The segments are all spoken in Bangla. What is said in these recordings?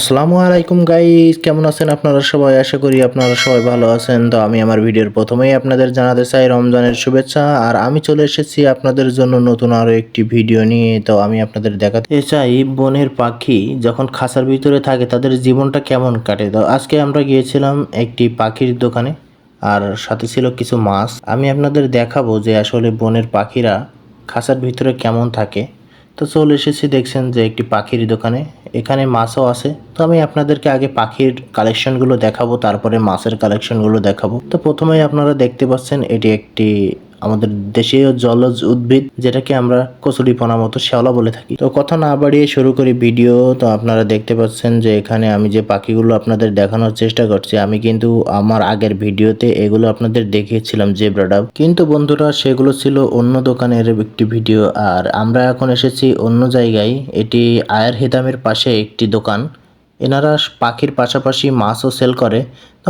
আসসালামু আলাইকুম গাইস কেমন আছেন আপনারা সবাই? আশা করি আপনারা সবাই ভালো আছেন। তো আমি আমার ভিডিওর প্রথমেই আপনাদের জানাতে চাই রমজানের শুভেচ্ছা। আর আমি চলে এসেছি আপনাদের জন্য নতুন আরও একটি ভিডিও নিয়ে। তো আমি আপনাদের দেখাতে চাই বনের পাখি যখন খাঁচার ভিতরে থাকে, তাদের জীবনটা কেমন কাটে? তো আজকে আমরা গিয়েছিলাম একটি পাখির দোকানে, আর সাথে ছিল কিছু মাছ। আমি আপনাদের দেখাবো যে আসলে বনের পাখিরা খাঁচার ভিতরে কেমন থাকে। তো চলে এসেছি দেখছেন যে একটি পাখির দোকানে। এখানে মাছও আছে। তো আমি আপনাদেরকে আগে পাখির কালেকশনগুলো দেখাবো, তারপরে মাছের কালেকশনগুলো দেখাবো। তো প্রথমেই আপনারা দেখতে পাচ্ছেন, এটি একটি আমাদের দেশীয় জলজ উদ্ভিদ, যেটাকে আমরা কচুরিপনা মতো শ্যাওলা বলে থাকি। তো কথা না বাড়িয়ে শুরু করি ভিডিও। তো আপনারা দেখতে পাচ্ছেন যে এখানে আমি যে পাখিগুলো আপনাদের দেখানোর চেষ্টা করছি, আমি কিন্তু আমার আগের ভিডিওতে এগুলো আপনাদের দেখিয়েছিলাম যে ব্রাডাব কিন্তু বন্ধুরা, সেগুলো ছিল অন্য দোকানের একটি ভিডিও। আর আমরা এখন এসেছি অন্য জায়গায়। এটি আয়ার হিদামের পাশে একটি দোকান। এনারা পাখির পাশাপাশি মাছও সেল করে।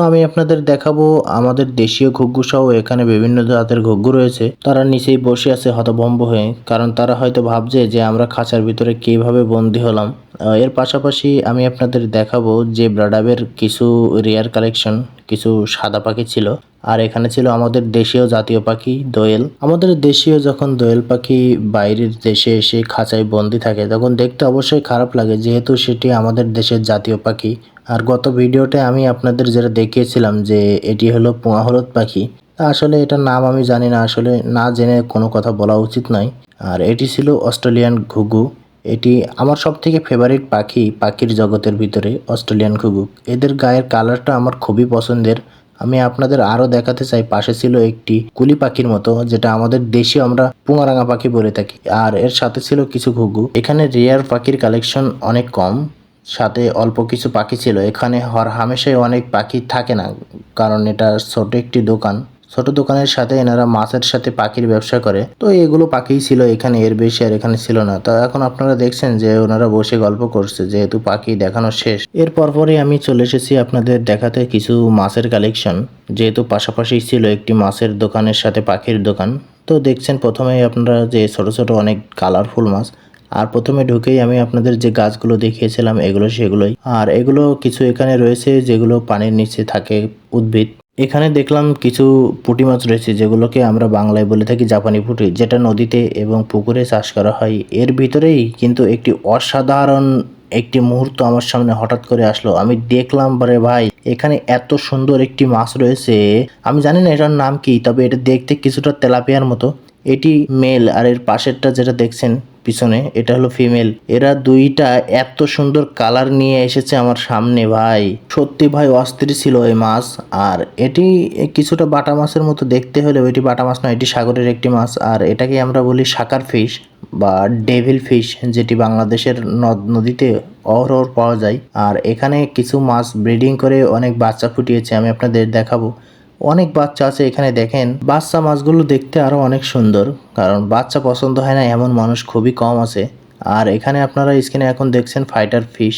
আমি আপনাদের দেখাবো আমাদের দেশীয় ঘুগ্গু সহ এখানে বিভিন্ন জাতের ঘুগ্গু রয়েছে। তারা নিচেই বসে আছে হতভম্ব হয়ে, কারণ তারা হয়তো ভাবছে যে আমরা খাঁচার ভিতরে কীভাবে বন্দি হলাম। এর পাশাপাশি আমি আপনাদের দেখাবো যে ব্রাডাবের কিছু রেয়ার কালেকশন, কিছু সাদা পাখি ছিল, আর এখানে ছিল আমাদের দেশীয় জাতীয় পাখি দোয়েল। আমাদের দেশীয় যখন দোয়েল পাখি বাইরের দেশে এসে খাঁচায় বন্দি থাকে, তখন দেখতে অবশ্যই খারাপ লাগে, যেহেতু সেটি আমাদের দেশের জাতীয় পাখি। আর গত ভিডিওতে আমি আপনাদের যেটা দেখিয়েছিলাম যে এটি হলো পোয়া হলুদ পাখি আসলে এটার নাম আমি জানি না, আসলে না জেনে কোনো কথা বলা উচিত নয়। আর এটি ছিল অস্ট্রেলিয়ান ঘুঘু, এটি আমার সব থেকে ফেভারিট পাখি পাখির জগতের ভিতরে, অস্ট্রেলিয়ান ঘুঘু। এদের গায়ের কালারটা আমার খুবই পছন্দের। আমি আপনাদের আরও দেখাতে চাই, পাশে ছিল একটি কুলি পাখির মতো, যেটা আমাদের দেশে আমরা পুঙারাঙা পাখি বলে থাকি। আর এর সাথে ছিল কিছু ঘুঘু। এখানে রেয়ার পাখির কালেকশন অনেক কম। সাথে অল্প কিছু পাখি ছিল। এখানে হর হামেশাই অনেক পাখি থাকে না, কারণ এটা ছোট একটি দোকান। ছোট দোকানের সাথে এনারা মাছের সাথে পাখির ব্যবসা করে। তো এগুলো পাখিই ছিল এখানে, এর বেশি আর এখানে ছিল না। তো এখন আপনারা দেখছেন যে ওনারা বসে গল্প করছে, যেহেতু পাখি দেখানো শেষ। এর পরপরই আমি চলে এসেছি আপনাদের দেখাতে কিছু মাছের কালেকশন, যেহেতু পাশাপাশি ছিল একটি মাছের দোকানের সাথে পাখির দোকান। তো দেখছেন, প্রথমেই আপনারা যে ছোট ছোট অনেক কালারফুল মাছ আর প্রথমে ঢুকেই আমি আপনাদের যে গাছগুলো দেখিয়েছিলাম, এগুলো সেগুলোই। আর এগুলো কিছু এখানে রয়েছে যেগুলো পানির নিচে থাকে উদ্ভিদ। এখানে দেখলাম কিছু পুঁটি মাছ রয়েছে যেগুলোকে আমরা বাংলায় বলে থাকি জাপানি পুঁটি, যেটা নদীতে এবং পুকুরে চাষ করা হয়। এর ভিতরেই কিন্তু একটি অসাধারণ একটি মুহূর্ত আমার সামনে হঠাৎ করে আসলো। আমি দেখলাম, বারে ভাই, এখানে এত সুন্দর একটি মাছ রয়েছে। আমি জানি না এটার নাম কি, তবে এটা দেখতে কিছুটা তেলাপিয়ার মতো। এটি মেল, আর এর পাশেরটা যেটা দেখছেন পিছনে, এটা হলো ফিমেল এরা দুইটা এত সুন্দর কালার নিয়ে এসেছে আমার সামনে, ভাই। সত্যি ভাই, অস্থির ছিল এই মাছ। আর এটি কিছুটা বাটা মাছের মতো দেখতে হলেও এটি বাটা মাছ নয়, এটি সাগরের একটি মাছ। আর এটাকে আমরা বলি সাকার ফিশ বা ডেভিল ফিশ যেটি বাংলাদেশের নদ, নদীতে অহরহ পাওয়া যায়। আর এখানে কিছু মাছ ব্রিডিং করে অনেক বাচ্চা ফুটিয়েছে, আমি আপনাদের দেখাবো। অনেক বাচ্চা আছে এখানে দেখেন। বাচ্চা মাছগুলো দেখতে আরও অনেক সুন্দর, কারণ বাচ্চা পছন্দ হয় না, এমন মানুষ খুবই কম আছে। আর এখানে আপনারা স্ক্রিনে এখন দেখছেন ফাইটার ফিশ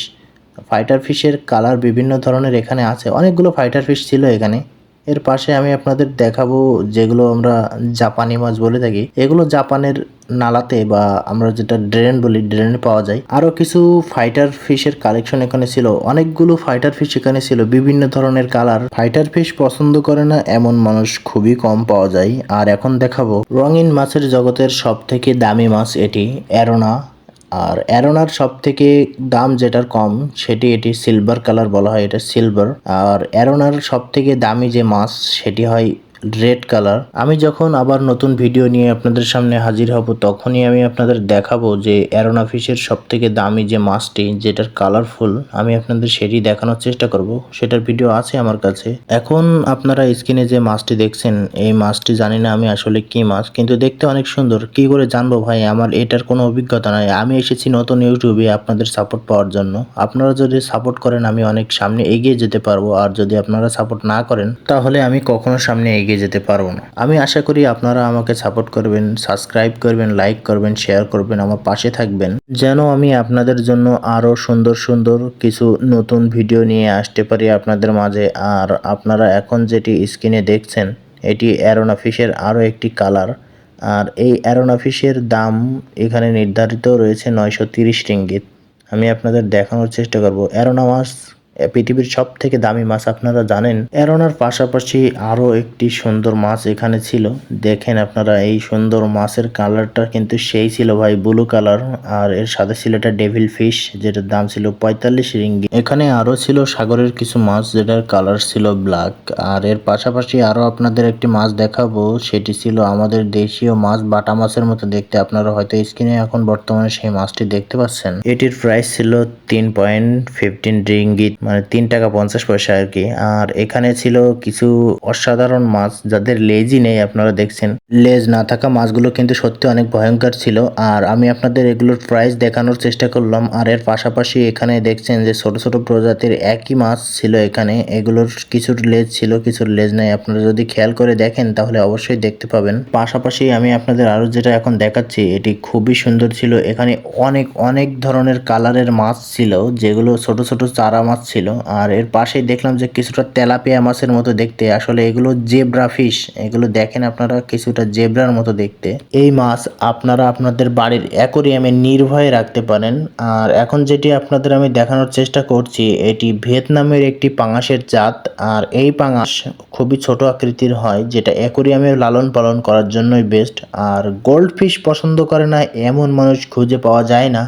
ফাইটার ফিশের কালার বিভিন্ন ধরনের এখানে আছে। অনেকগুলো ফাইটার ফিশ ছিল এখানে। এর পাশে আমি আপনাদের দেখাবো যেগুলো আমরা জাপানি মাছ বলে থাকি। এগুলো জাপানের নালাতে বা আমরা যেটা ড্রেন বলি, ড্রেনে পাওয়া যায়। আরও কিছু ফাইটার ফিশের কালেকশন এখানে ছিল। অনেকগুলো ফাইটার ফিশ এখানে ছিল। বিভিন্ন ধরনের কালার। ফাইটার ফিশ পছন্দ করে না, এমন মানুষ খুবই কম পাওয়া যায়। আর এখন দেখাবো রঙিন মাছের জগতের সব থেকে দামি মাছ এটি, অ্যারোনা। আর অ্যারোনার সব থেকে দাম যেটার কম, সেটি এটি সিলভার কালার বলা হয়, এটা সিলভার আর অ্যারোনার সব থেকে দামি যে মাছ, সেটি হয় রেড কালার আমি যখন আবার নতুন ভিডিও নিয়ে আপনাদের সামনে হাজির হব, তখনই আমি আপনাদের দেখাবো যে অ্যারোনা ফিশের সব থেকে দামি যে মাছটি যেটার কালারফুল আমি আপনাদের সেটি দেখানোর চেষ্টা করব। সেটার ভিডিও আছে আমার কাছে। এখন আপনারা স্ক্রিনে যে মাছটি দেখছেন, এই মাছটি জানি না আমি আসলে কি মাছ কিন্তু দেখতে অনেক সুন্দর। কি করে জানব ভাই, আমার এটার কোনো অভিজ্ঞতা নাই। আমি এসেছি নতুন ইউটিউবে আপনাদের সাপোর্ট পাওয়ার জন্য। আপনারা যদি সাপোর্ট করেন, আমি অনেক সামনে এগিয়ে যেতে পারব। আর যদি আপনারা সাপোর্ট না করেন, তাহলে আমি কখনো সামনে এগিয়ে যেতে পারব না। আমি আশা করি আপনারা আমাকে সাপোর্ট করবেন সাবস্ক্রাইব করবেন লাইক করবেন শেয়ার করবেন, আমার পাশে থাকবেন। যেন আমি আপনাদের জন্য আরও সুন্দর সুন্দর কিছু নতুন ভিডিও নিয়ে আসতে পারি আপনাদের মাঝে। আর আপনারা এখন যেটি স্ক্রিনে দেখছেন, এটি অ্যারোনা ফিশের আরও একটি কালার আর এই অ্যারোনা ফিশের দাম এখানে নির্ধারিত রয়েছে নয়শো তিরিশ রিঙ্গিত। আমি আপনাদের দেখানোর চেষ্টা করব। অ্যারোনা মাছ এ পৃথিবীর সব থেকে দামি মাছ আপনারা জানেন? অ্যারোনার পাশাপাশি আরও একটি সুন্দর মাছ এখানে ছিল। দেখেন আপনারা, এই সুন্দর মাছের কালারটা কিন্তু সেই ছিল ভাই, ব্লু কালার। আর এর সাথে ছিল এটা ডেভিল ফিশ, যেটার দাম ছিল পঁয়তাল্লিশ রিঙ্গি। এখানে আরও ছিল সাগরের কিছু মাছ, যেটার কালার ছিল ব্ল্যাক। আর এর পাশাপাশি আরও আপনাদের একটি মাছ দেখাবো, সেটি ছিল আমাদের দেশীয় মাছ, বাটা মাছের মতো দেখতে। আপনারা হয়তো স্ক্রিনে এখন বর্তমানে সেই মাছটি দেখতে পাচ্ছেন। এটির প্রাইস ছিল তিন পয়েন্ট ফিফটিন রিঙ্গিত মানে তিন টাকা পঞ্চাশ পয়সা আর কি। আর এখানে ছিল কিছু অসাধারণ মাছ যাদের লেজই নেই আপনারা দেখছেন। লেজ না থাকা মাছগুলো কিন্তু সত্যি অনেক ভয়ঙ্কর ছিল। আর আমি আপনাদের এগুলোর প্রাইস দেখানোর চেষ্টা করলাম। আর এর পাশাপাশি এখানে দেখছেন যে ছোট ছোট প্রজাতির একই মাছ ছিল এখানে। এগুলোর কিছুর লেজ ছিল, কিছুর লেজ নেই। আপনারা যদি খেয়াল করে দেখেন তাহলে অবশ্যই দেখতে পাবেন। পাশাপাশি আমি আপনাদের আরও যেটা এখন দেখাচ্ছি, এটি খুবই সুন্দর ছিল। এখানে অনেক অনেক ধরনের কালারের মাছ ছিল, যেগুলো ছোট ছোট চারা মাছ ছিল। আর এর পাশেই দেখলাম যে কিছুটা তেলাপিয়া মাছের মতো দেখতে। আসলে এগুলো জেব্রা ফিশ। এগুলো দেখেন আপনারা কিছুটা জেব্রার মতো দেখতে। এই মাছ আপনারা আপনাদের বাড়ির অ্যাকোরিয়ামে নির্ভয়ে রাখতে পারেন। আর এখন যেটি আপনাদের আমি দেখানোর চেষ্টা করছি, এটি ভিয়েতনামের একটি পাঙাশের জাত। আর এই পাঙাশ খুবই ছোট আকৃতির হয়, যেটা অ্যাকোরিয়ামে লালন পালন করার জন্যই বেস্ট আর গোল্ড ফিশ পছন্দ করে না, এমন মানুষ খুঁজে পাওয়া যায় না।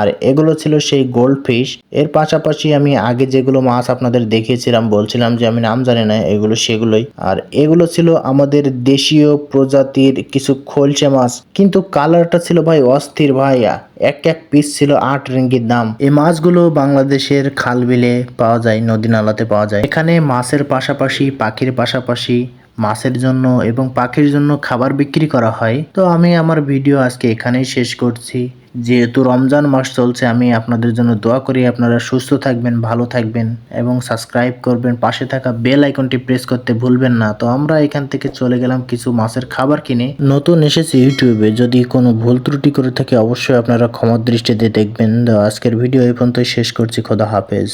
আর এগুলো ছিল সেই গোল্ড ফিশ এর পাশাপাশি আমি আগে যেগুলো মাছ আপনাদের দেখিয়েছিলাম, বলছিলাম যে আমি নাম জানি না, এগুলো সেগুলোই। আর এগুলো ছিল আমাদের দেশীয় প্রজাতির কিছু খোলসে মাছ। কিন্তু কালারটা ছিল ভাই অস্থির ভাইয়া। এক এক পিস ছিল আট রিঙ্গির দাম। এই মাছগুলো বাংলাদেশের খাল বিলে পাওয়া যায় নদী নালাতে পাওয়া যায়। এখানে মাছের পাশাপাশি, পাখির পাশাপাশি মাছের জন্য এবং পাখির জন্য খাবার বিক্রি করা হয়। তো আমি আমার ভিডিও আজকে এখানেই শেষ করছি। যেহেতু রমজান মাস চলছে, আমি আপনাদের জন্য দোয়া করি আপনারা সুস্থ থাকবেন, ভালো থাকবেন এবং সাবস্ক্রাইব করবেন। পাশে থাকা বেল আইকনটি প্রেস করতে ভুলবেন না। তো আমরা এখান থেকে চলে গেলাম কিছু মাছের খাবার কিনে। নতুন এসেছে ইউটিউবে, যদি কোনো ভুল ত্রুটি করে থাকে অবশ্যই আপনারা ক্ষমার দৃষ্টিতে দেখবেন। আজকের ভিডিও এই পর্যন্তই। শেষ করছি। খোদা হাফেজ।